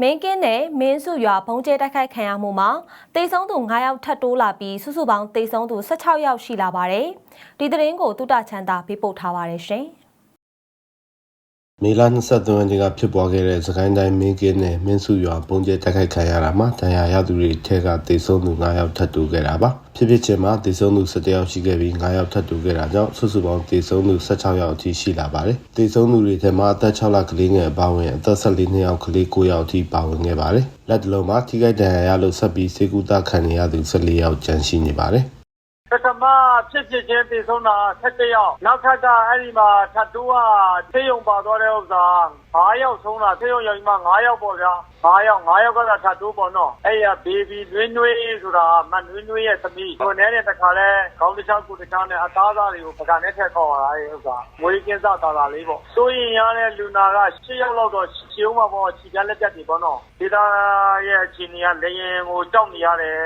မင်းကင်းနဲ့မင်းစုရွာဘုံကျဲတိုက်ခိုက်ခံရမှုမှာတေဆုံးသူ9ယောက်ထပ်တိုးလာပြီးစုစုပေါင်းတေဆုံးသူ16ယောက်ရှိလာပါတယ်။ဒီသတင်းကိုတုတချန်တာပေးပို့ထားပါတယ်ရှင်။ မေလ23ရက်နေ့ကဖြစ်ပွားခဲ့တဲ့စကိုင်းတိုင်းမင်းကင်းနဲ့မင်းစုရွာပုံကျဲတိုက်ခိုက်ခံရတာမှာတန်ရာရသူတွေထဲကတေဆုံးသူ9ယောက်ထပ်တူခဲ့တာပါဖြစ်ဖြစ်ချင်းမှာတေဆုံးသူ17ယောက်ရှိခဲ့ပြီး9ယောက်ထပ်တူခဲ့တာကြောင့်စုစုပေါင်းတေဆုံးသူ16ယောက်အထိရှိလာပါတယ်တေဆုံးသူတွေထဲမှာအသက်6လကလေးငယ်အပါအဝင်အသက်14နှစ်ယောက်ကလေး9ယောက်အထိပါဝင်ခဲ့ပါတယ်လက်တလုံးမှာထိခိုက်ဒဏ်ရာရလို့ဆက်ပြီးစေကူတာခံနေရသူ14ယောက်ကျန်ရှိနေပါတယ်ပထ မဖြစ်ဖြစ်ချင်းတည်ဆုံးတာ17ယောက်နောက်ထပ်ကအဲ့ဒီမှာထပ်တူးကသေယုံပါသွားတဲ့ဥစ္စာ9ယောက်ဆုံးတာသေယုံရောက်မှ9ယောက်ပေါ့ဗျာ9ယောက်9ယောက်ကထပ်တူးပေါ့နော်အဲ့ရဘေဘီနွေးနွေးဆိုတာမနွေးနွေးရဲ့သမီးကိုနဲ့တဲ့တခါလဲခေါင်းတစ်ချောင်းကိုတစ်ချောင်းနဲ့အသားသားတွေကိုပကံနဲ့ထက်ခေါ်လာတဲ့ဥစ္စာမွေးကင်းစားတာတာလေးပေါ့ဆိုရင်ရတဲ့လူနာက10ယောက်လောက်တော့ရှင်းအောင်ပါပေါ့ခြေပြလက်တက်တွေပေါ့နော်ဒေတာရဲ့အခြေအနေကလေရင်ကိုကြောက်နေရတယ်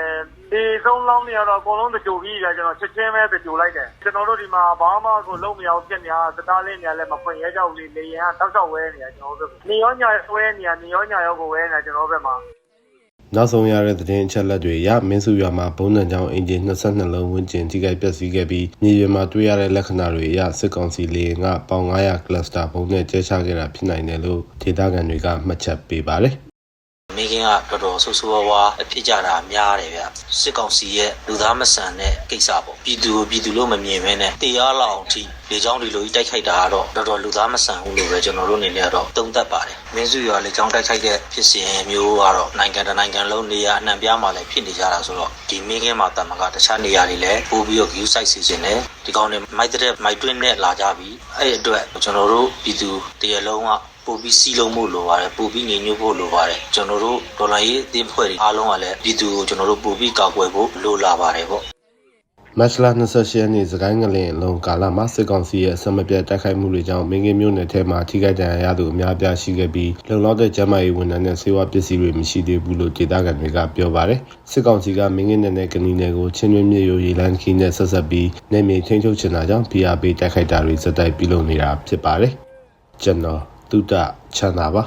ဒီဆုံးလောင်းနေရတော့အကုန်လုံးတကြိုပြီးကြကျွန်တော်ချက်ချင်းပဲတကြိုလိုက်တယ်ကျွန်တော်တို့ဒီမှာဘာမှကိုလုံးမရအောင်ပြက်နေရစတားလေးနေရလဲမဖွင့်ရဲကြောက်လေးလေရင်ကတောက်ချောက်ဝဲနေရကျွန်တော်တို့နေရောညာဝဲနေရနေရောညာရောကိုဝဲနေကျွန်တော်တို့ဘက်မှာနောက်ဆုံးရတဲ့သတင်းအချက်အလက်တွေအရမင်းစုရွာမှာဘုံနှံကြောင်အင်ဂျင်22လုံးဝန်းကျင်ထိခိုက်ပျက်စီးခဲ့ပြီးမြေပြင်မှာတွေ့ရတဲ့လက္ခဏာတွေအရစစ်ကောင်စီလေယာဉ်ကပေါင်900ကလစတာဘုံနဲ့ကျဲချခဲ့တာဖြစ်နိုင်တယ်လို့ဒေသခံတွေကမှတ်ချက်ပေးပါတယ် မိခင်ကတော်တော်ဆိုးဆိုးဝါးဝါအဖြစ်ကြတာများတယ်ဗျစစ်ကောင်စီရဲ့လူသားမဆန်တဲ့ကိစ္စပေါ့ပြည်သူကိုပြည်သူလို့မမြင်ဘဲနဲ့တရားလောက်အောင်ထိလေချောင်းဒီလိုကြီးတိုက်ခိုက်တာကတော့တော်တော်လူသားမဆန်ဘူးလို့ပဲကျွန်တော်တို့အနေနဲ့ကတော့သုံးသပ်ပါတယ်မင်းစုရွာလေချောင်းတိုက်ခိုက်တဲ့ဖြစ်စဉ်မျိုးကတော့နိုင်ငံတနိုင်ငံလုံးနေရာအနှံ့ပြားမှာလည်းဖြစ်နေကြတာဆိုတော့ဒီမိခင်မှာတမကတခြားနေရာတွေလည်းပို့ပြီးတော့ view site စီစဉ်တယ်ဒီကောင်တွေမိုက်တဲ့မိုက်တွင်းနဲ့လာကြပြီအဲ့ဒီအတွက်ကျွန်တော်တို့ပြည်သူတရလုံးက ပို့ပြီးစီးလုံးဖို့လိုပါတယ်ပို့ပြီးငြိမ်ညွတ်ဖို့လိုပါတယ်ကျွန်တော်တို့ဒေါ်လာရေးအသင်းဖွဲ့တွေအားလုံးကလည်းပြည်သူကိုကျွန်တော်တို့ပို့ပြီးကာကွယ်ဖို့လိုလာပါတယ်ပေါ့မတ်လ28ရက်နေ့စကိုင်းငလင်အလုံးကာလမှာစစ်ကောင်စီရဲ့အစမပြတ်တိုက်ခိုက်မှုတွေကြောင့်မင်းကင်းမြို့နယ်ထဲမှာထိခိုက်ဒဏ်ရာရသူအများအပြားရှိခဲ့ပြီးလုံလောက်တဲ့ကျန်းမာရေးဝန်ထမ်းနဲ့စေဝါပစ္စည်းတွေမရှိသေးဘူးလို့ဒေသခံတွေကပြောပါတယ်စစ်ကောင်စီကမင်းကင်းနယ်နဲ့ကနီနယ်ကိုချင်းတွင်းမြေရိုရေလန်းခီးနဲ့ဆက်ဆက်ပြီးနေမြေထိန်းချုပ်ချင်တာကြောင့် PRP တိုက်ခိုက်တာတွေစက်တိုက်ပြုလုပ်နေတာဖြစ်ပါတယ်ကျွန်တော် တုဒ္ဒချမ်းသာပါ